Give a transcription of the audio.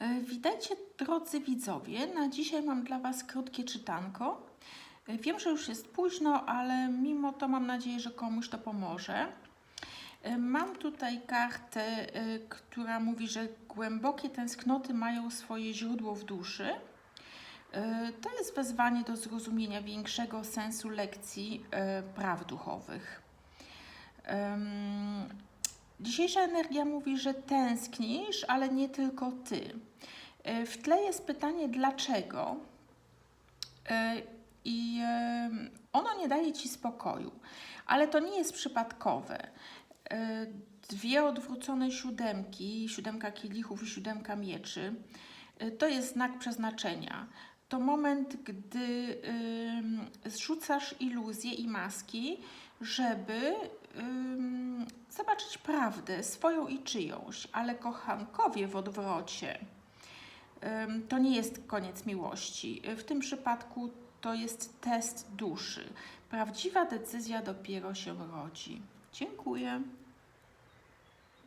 E, Witajcie drodzy widzowie. Na dzisiaj mam dla Was krótkie czytanko. E, Wiem, że już jest późno, ale mimo to mam nadzieję, że komuś to pomoże. E, Mam tutaj kartę, która mówi, że głębokie tęsknoty mają swoje źródło w duszy. To jest wezwanie do zrozumienia większego sensu lekcji praw duchowych. Dzisiejsza energia mówi, że tęsknisz, ale nie tylko ty. E, W tle jest pytanie dlaczego E, i e, ono nie daje ci spokoju, ale to nie jest przypadkowe. Dwie odwrócone siódemki, siódemka kielichów i siódemka mieczy, to jest znak przeznaczenia. To moment, gdy zrzucasz iluzje i maski, żeby zobaczyć prawdę, swoją i czyjąś, ale kochankowie w odwrocie to nie jest koniec miłości. W tym przypadku to jest test duszy. Prawdziwa decyzja dopiero się rodzi. Dziękuję.